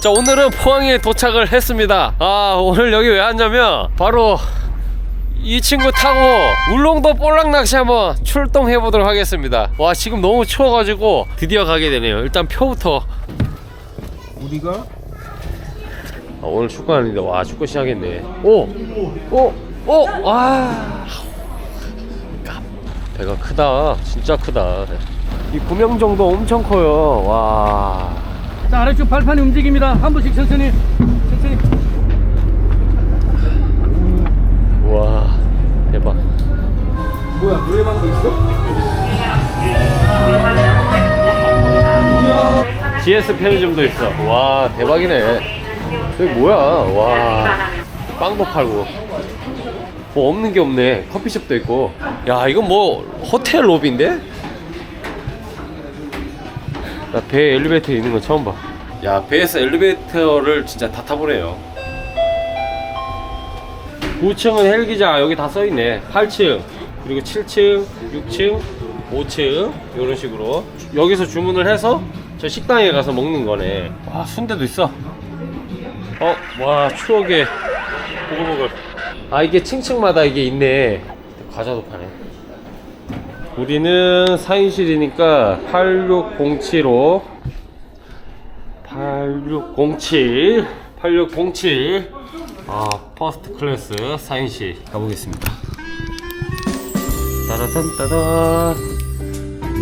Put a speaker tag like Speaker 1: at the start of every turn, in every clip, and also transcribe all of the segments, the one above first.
Speaker 1: 자 오늘은 포항에 도착을 했습니다. 아 오늘 여기 왜 왔냐면 바로 이 친구 타고 울릉도 볼락 낚시 한번 출동해 보도록 하겠습니다. 와 지금 너무 추워가지고 드디어 가게 되네요. 일단 표부터.
Speaker 2: 우리가?
Speaker 1: 아, 오늘 축구 아닌데. 와 축구 시작했네. 오! 오! 오! 와 배가 크다. 진짜 크다. 이 구명 정도 엄청 커요. 와
Speaker 3: 자 아래쪽 발판이 움직입니다. 한 번씩 천천히 천천히.
Speaker 1: 와 대박.
Speaker 2: 뭐야 노래방도 있어?
Speaker 1: GS 편의점도 있어. 와 대박이네. 여기 뭐야? 와 빵도 팔고. 뭐 없는 게 없네. 커피숍도 있고. 야 이건 뭐 호텔 로비인데? 나 배 엘리베이터 있는 건 처음 봐 야 배에서 엘리베이터를 진짜 다 타보네요. 9층은 헬기장 여기 다 써있네. 8층 그리고 7층 6층 5층 이런 식으로. 여기서 주문을 해서 저 식당에 가서 먹는 거네. 와 순대도 있어. 어 와 추억의 보글보글. 아 이게 층층마다 이게 있네. 과자도 파네. 우리는 4인실이니까 8607호 8607 8607 아 퍼스트 클래스 4인실 가보겠습니다. 따라단따단.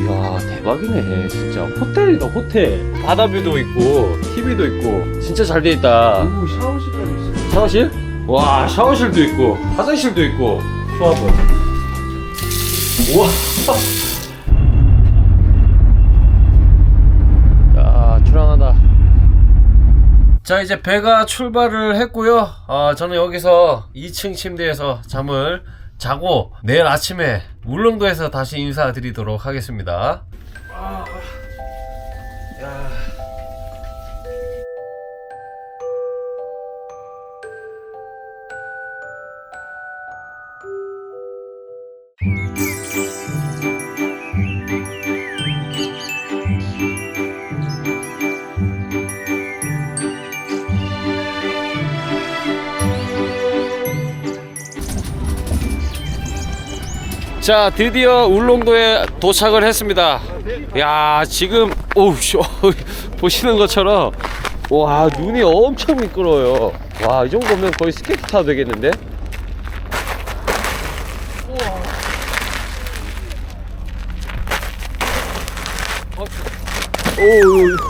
Speaker 1: 이야 대박이네 진짜. 호텔이다 호텔. 바다뷰도 있고 TV도 있고 진짜 잘 돼 있다.
Speaker 2: 오 샤워실까지 있어.
Speaker 1: 샤워실? 와 샤워실도 있고 화장실도 있고. 수화복 우와 야 출항하다 자 이제 배가 출발을 했고요. 아 저는 여기서 2층 침대에서 잠을 자고 내일 아침에 울릉도에서 다시 인사드리도록 하겠습니다 자 드디어 울릉도에 도착을 했습니다. 야 지금 오우 보시는 것처럼 와 눈이 엄청 미끄러워요. 와 이 정도면 거의 스케이트 타도 되겠는데? 오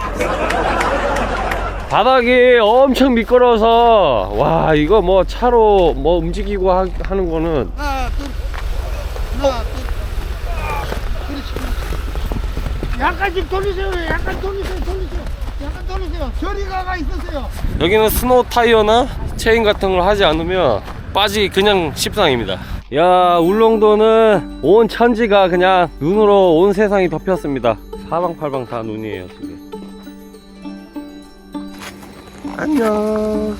Speaker 1: 바닥이 엄청 미끄러워서 와 이거 뭐 차로 뭐 움직이고 하, 하는 거는
Speaker 4: 하나 둘 그렇지 약간 좀 돌리세요. 약간 돌리세요. 돌리세요. 약간 돌리세요. 저리가 가 있으세요.
Speaker 1: 여기는 스노우 타이어나 체인 같은 걸 하지 않으면 빠지기 그냥 십상입니다. 야 울릉도는 온 천지가 그냥 눈으로 온 세상이 덮였습니다. 사방팔방 다 눈이에요 지금. 안녕.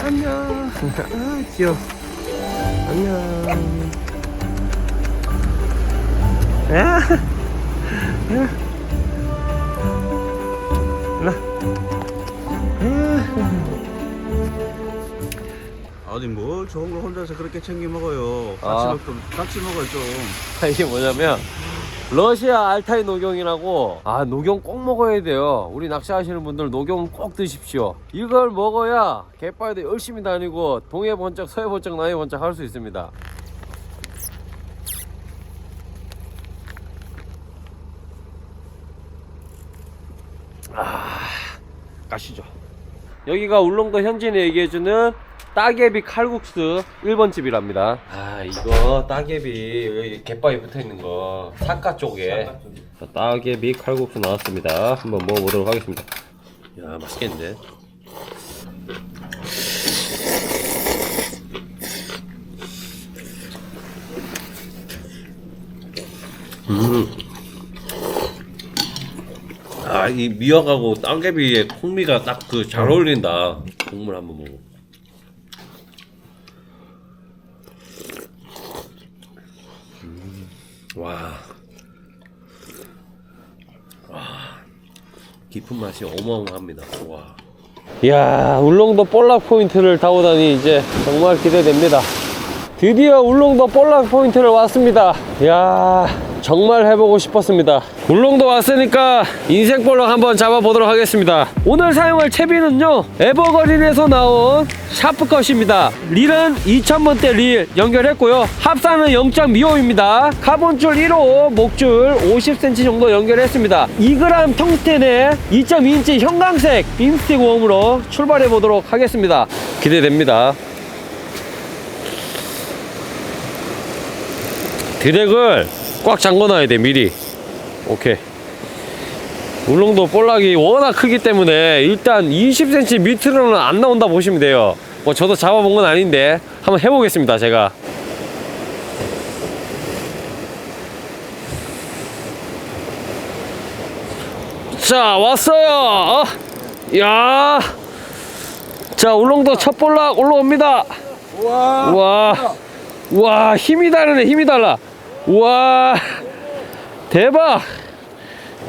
Speaker 1: 안녕. 아 귀여워. 안녕 야. 야.
Speaker 5: 아니 뭘 좋은 걸 혼자서 그렇게 챙겨 먹어요. 같이
Speaker 1: 아.
Speaker 5: 먹 좀 같이 먹어요 좀.
Speaker 1: 이게 뭐냐면 러시아 알타이 녹용이라고 아 녹용 꼭 먹어야 돼요 우리 낚시하시는 분들 녹용 꼭 드십시오 이걸 먹어야 갯바위도 열심히 다니고 동해 번쩍 서해 번쩍 남해 번쩍 할 수 있습니다 가시죠 여기가 울릉도 현진이 얘기해주는 따개비 칼국수 1번 집이랍니다. 아 이거 따개비 여기 갯바위 붙어 있는 거 사카 쪽에 자, 따개비 칼국수 나왔습니다. 한번 먹어보도록 하겠습니다. 야 맛있겠는데? 음. 아, 이 미역하고 따개비의 풍미가 딱 그 잘 어울린다. 국물 한번 먹어. 와. 와. 깊은 맛이 어마어마합니다. 와. 이야, 울릉도 볼락 포인트를 타고 다니 이제 정말 기대됩니다. 드디어 울릉도 볼락 포인트를 왔습니다. 이야, 정말 해보고 싶었습니다. 울릉도 왔으니까 인생 볼락 한번 잡아보도록 하겠습니다. 오늘 사용할 채비는요, 에버거린에서 나온 샤프컷입니다. 릴은 2000번대 릴 연결했고요. 합산은 0.25입니다. 카본줄 1호, 목줄 50cm 정도 연결했습니다. 2g 텅스텐에 2.2인치 형광색 빔스틱 웜으로 출발해 보도록 하겠습니다. 기대됩니다. 드랙을 꽉 잠궈놔야 돼 미리. 오케이. 울릉도 볼락이 워낙 크기 때문에 일단 20cm 밑으로는 안 나온다 보시면 돼요. 뭐 저도 잡아본 건 아닌데 한번 해보겠습니다 제가. 자 왔어요. 어? 야. 자 울릉도 첫 볼락 올라옵니다.
Speaker 2: 와.
Speaker 1: 와, 와 힘이 다르네 힘이 달라 와 대박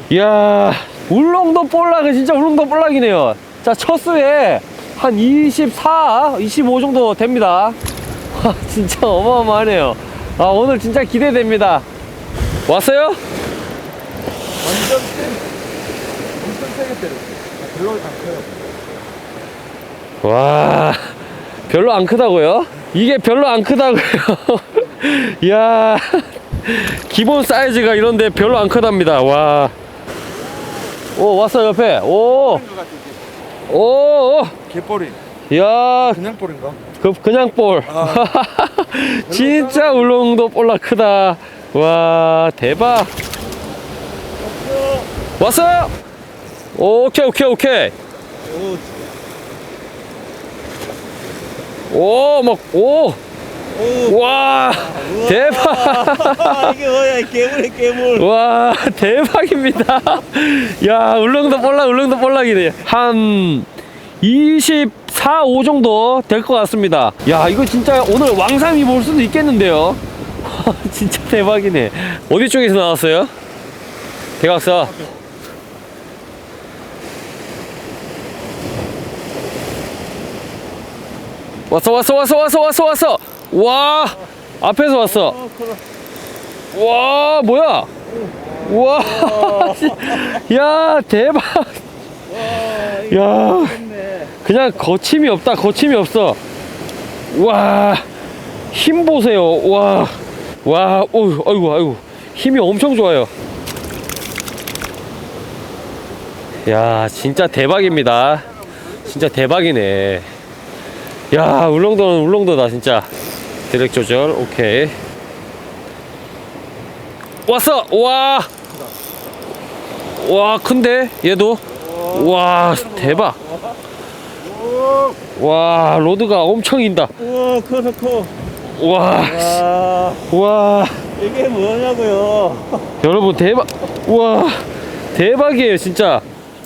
Speaker 1: 이야 울릉도 볼락은 진짜 울릉도 볼락이네요 자 첫수에 한 24, 25 정도 됩니다 와 진짜 어마어마하네요 아 오늘 진짜 기대됩니다 왔어요?
Speaker 2: 완전 세. 엄청 세게 때려. 아, 별로 안 커요.
Speaker 1: 와 별로 안 크다고요? 이게 별로 안 크다고요? 이야 기본 사이즈가 이런데 별로 안 크답니다 와. 오 왔어 옆에 오. 오, 오.
Speaker 2: 개뻘이.
Speaker 1: 야,
Speaker 2: 그냥 뻘인가?
Speaker 1: 그 그냥 볼. 진짜 울릉도 볼라 크다. 와, 대박. 왔어요. 오케이, 오케이, 오케이. 오, 막, 오. 와, 대박.
Speaker 5: 이게 뭐야 괴물이 괴물.
Speaker 1: 와 대박입니다. 야 울릉도 볼락 울릉도 볼락이네. 한 24, 5 정도 될 것 같습니다. 야 이거 진짜 오늘 왕삼이 볼 수도 있겠는데요? 진짜 대박이네. 어디 쪽에서 나왔어요? 대각사. 왔어 왔어 왔어 왔어 왔어 왔어 와 앞에서 왔어 와 뭐야 와, 야 대박. 야, 그냥 거침이 없다. 거침이 없어. 와, 힘 보세요. 와, 와, 오, 아이고, 아이고, 힘이 엄청 좋아요. 야, 진짜 대박입니다. 진짜 대박이네. 야, 울릉도는 울릉도다 진짜. 드랙 조절, 오케이. 왔어! 와! 와, 큰데? 얘도? 와, 대박! 와, 로드가 엄청 인다.
Speaker 5: 우와 커서 커.
Speaker 1: 와,
Speaker 5: 아
Speaker 1: 와.
Speaker 5: 이게 뭐냐고요.
Speaker 1: 여러분, 대박! 와, 대박이에요, 진짜.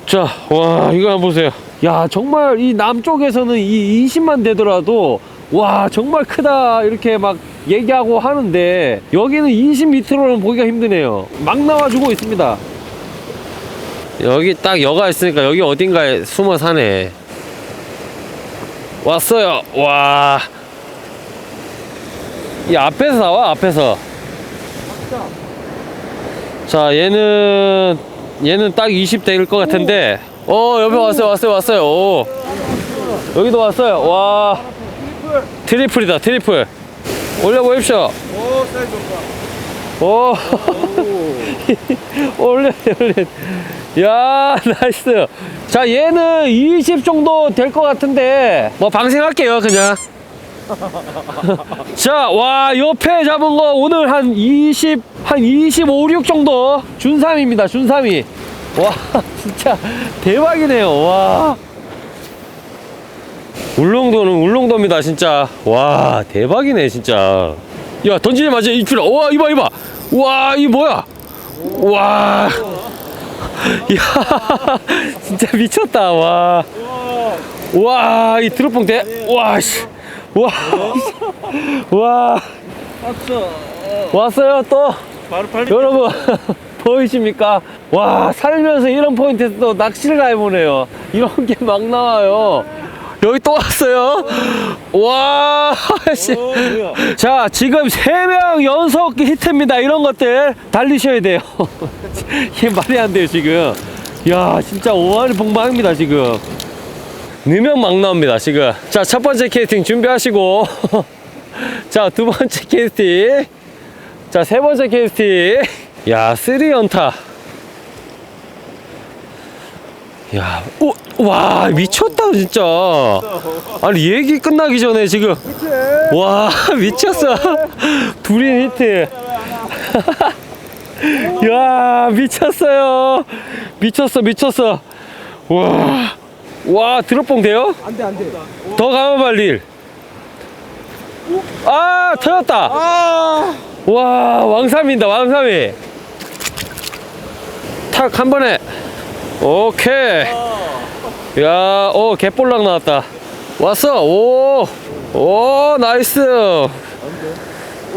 Speaker 1: 자, 와, 이거 한번 보세요. 야, 정말 이 남쪽에서는 이 20만 되더라도, 와, 정말 크다, 이렇게 막 얘기하고 하는데, 여기는 20m로는 보기가 힘드네요. 막 나와주고 있습니다. 여기 딱 여가 있으니까 여기 어딘가에 숨어 사네. 왔어요. 와. 이 앞에서 나와, 앞에서. 자, 얘는, 얘는 딱 20대일 것 같은데, 어, 옆에 왔어요, 왔어요, 왔어요. 오. 여기도 왔어요. 와. 트리플이다, 트리플. 올려보십시오.
Speaker 2: 오, 사이즈 좋다.
Speaker 1: 오. 올려, 올려. 야, 나이스. 자, 얘는 20 정도 될 것 같은데, 뭐, 방생할게요, 그냥. 자, 와, 옆에 잡은 거 오늘 한 20, 한 25, 6 정도. 준3입니다, 준3이. 와, 진짜 대박이네요, 와. 울릉도는 울릉도입니다, 진짜. 와, 대박이네, 진짜. 야, 던지지 마자, 이필아. 와, 이봐, 이봐. 와, 이 뭐야? 와. 야, 진짜 미쳤다, 와. 와, 이 드롭봉 대, 와, 씨. 와, 와.
Speaker 5: 왔어.
Speaker 1: 왔어요, 또. 여러분. 보이십니까? 와 살면서 이런 포인트에서 또 낚시를 해보네요 이런 게 막 나와요 여기 또 왔어요. 와 씨. 자 지금 세명 연속 히트입니다. 이런 것들 달리셔야 돼요. 이게 말이 안 돼요 지금. 야 진짜 오만이 봉방입니다 지금. 넣으면 막 나옵니다 지금. 자 첫 번째 캐스팅 준비하시고. 자 두 번째 캐스팅. 자 세 번째 캐스팅. 야 쓰리 연타 야, 오, 와 미쳤다 진짜. 아니 얘기 끝나기 전에 지금 와 미쳤어. 둘이 히트. 야 미쳤어요. 미쳤어 미쳤어. 와, 와 드롭봉 돼요?
Speaker 2: 안 돼 안 돼
Speaker 1: 더 가면 빨리. 아 터졌다. 아와 왕삼이다 왕삼이. 탁 한 번에. 오케이. 야, 오, 개볼락 나왔다. 왔어. 오, 오, 나이스.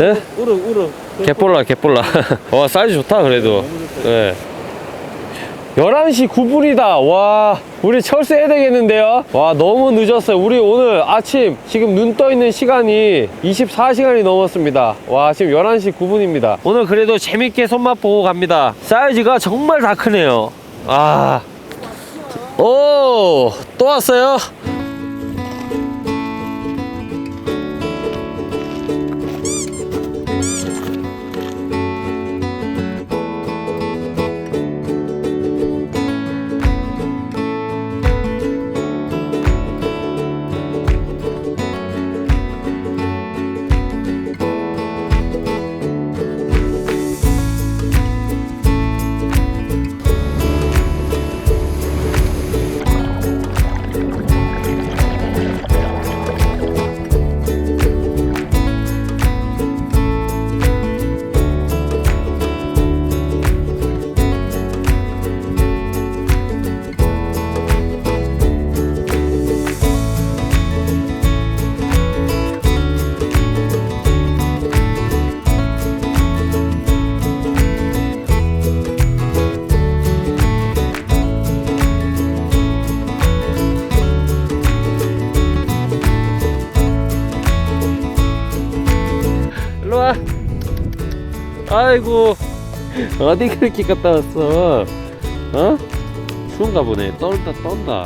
Speaker 1: 예?
Speaker 2: 우르 우르
Speaker 1: 개볼락, 개볼락. 와, 사이즈 좋다, 그래도. 예. 11시 9분이다. 와, 우리 철수해야 되겠는데요? 와, 너무 늦었어요. 우리 오늘 아침 지금 눈 떠 있는 시간이 24시간이 넘었습니다. 와, 지금 11시 9분입니다. 오늘 그래도 재밌게 손맛 보고 갑니다. 사이즈가 정말 다 크네요. 아. 오, 또 왔어요? 아이고, 어디 그렇게 갔다 왔어? 어? 추운가 보네. 떤다, 떤다.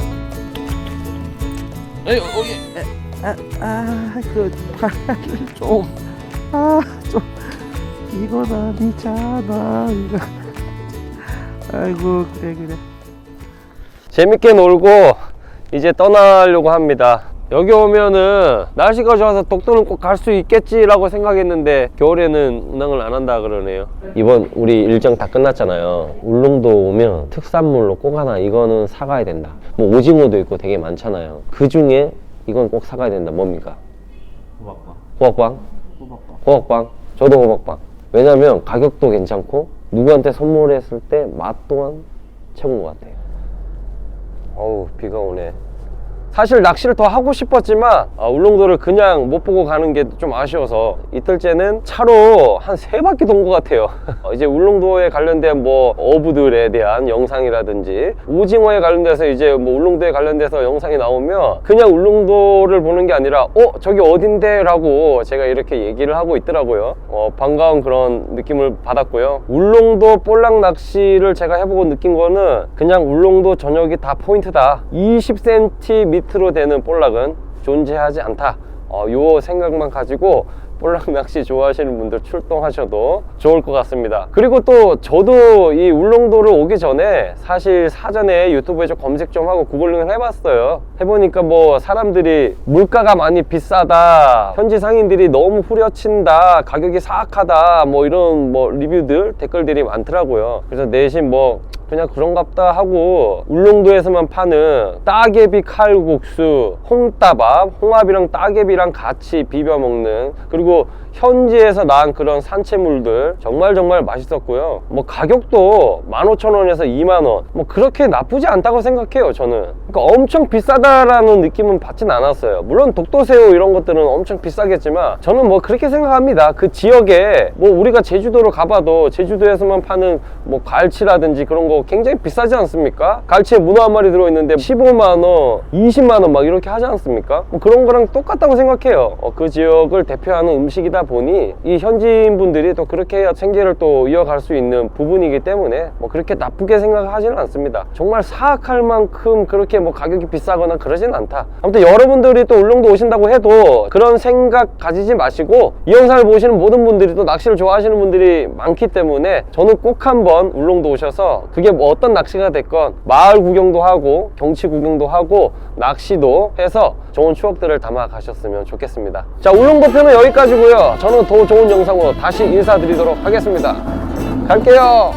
Speaker 1: 에이, 여기.
Speaker 2: 아그 좀, 아, 좀, 이건 아니잖아, 이거. 아이고, 그래, 그래.
Speaker 1: 재밌게 놀고 이제 떠나려고 합니다. 여기 오면은 날씨가 좋아서 독도는 꼭 갈 수 있겠지라고 생각했는데 겨울에는 운항을 안 한다 그러네요. 이번 우리 일정 다 끝났잖아요. 울릉도 오면 특산물로 꼭 하나 이거는 사가야 된다. 뭐 오징어도 있고 되게 많잖아요. 그 중에 이건 꼭 사가야 된다. 뭡니까? 호박빵. 호박빵? 호박빵. 저도 호박빵. 왜냐면 가격도 괜찮고 누구한테 선물했을 때 맛 또한 최고인 것 같아요. 어우 비가 오네 사실 낚시를 더 하고 싶었지만 아, 울릉도를 그냥 못 보고 가는 게 좀 아쉬워서 이틀째는 차로 한 세 바퀴 돈 것 같아요. 어, 이제 울릉도에 관련된 뭐 어부들에 대한 영상이라든지 오징어에 관련돼서 이제 뭐 울릉도에 관련돼서 영상이 나오면 그냥 울릉도를 보는 게 아니라 어 저기 어딘데? 라고 제가 이렇게 얘기를 하고 있더라고요. 어, 반가운 그런 느낌을 받았고요. 울릉도 볼락 낚시를 제가 해보고 느낀 거는 그냥 울릉도 전역이 다 포인트다. 20cm 밑으로 되는 볼락은 존재하지 않다 어, 요 생각만 가지고 볼락 낚시 좋아하시는 분들 출동하셔도 좋을 것 같습니다. 그리고 또 저도 이 울릉도를 오기 전에 사실 사전에 유튜브에 좀 검색 좀 하고 구글링을 해봤어요. 해보니까 뭐 사람들이 물가가 많이 비싸다, 현지 상인들이 너무 후려친다, 가격이 사악하다, 뭐 이런 뭐 리뷰들 댓글들이 많더라고요. 그래서 내심 뭐 그냥 그런갑다 하고 울릉도에서만 파는 따개비 칼국수, 홍따밥, 홍합이랑 따개비랑 같이 비벼 먹는 그리고 현지에서 난 그런 산채물들 정말 정말 맛있었고요. 뭐 가격도 15,000원에서 2만원. 뭐 그렇게 나쁘지 않다고 생각해요, 저는. 그러니까 엄청 비싸다라는 느낌은 받진 않았어요. 물론 독도새우 이런 것들은 엄청 비싸겠지만 저는 뭐 그렇게 생각합니다. 그 지역에 뭐 우리가 제주도를 가봐도 제주도에서만 파는 뭐 갈치라든지 그런 거 굉장히 비싸지 않습니까? 갈치에 문어 한 마리 들어있는데 15만원, 20만원 막 이렇게 하지 않습니까? 뭐 그런 거랑 똑같다고 생각해요. 어, 그 지역을 대표하는 음식이다 보니 이 현지인 분들이 또 그렇게 해야 생계를 또 이어갈 수 있는 부분이기 때문에 뭐 그렇게 나쁘게 생각하지는 않습니다. 정말 사악할 만큼 그렇게 뭐 가격이 비싸거나 그러진 않다. 아무튼 여러분들이 또 울릉도 오신다고 해도 그런 생각 가지지 마시고 이 영상을 보시는 모든 분들이 또 낚시를 좋아하시는 분들이 많기 때문에 저는 꼭 한번 울릉도 오셔서 그게 뭐 어떤 낚시가 됐건 마을 구경도 하고 경치 구경도 하고 낚시도 해서 좋은 추억들을 담아 가셨으면 좋겠습니다. 자, 울릉도 편은 여기까지고요. 저는 더 좋은 영상으로 다시 인사드리도록 하겠습니다. 갈게요.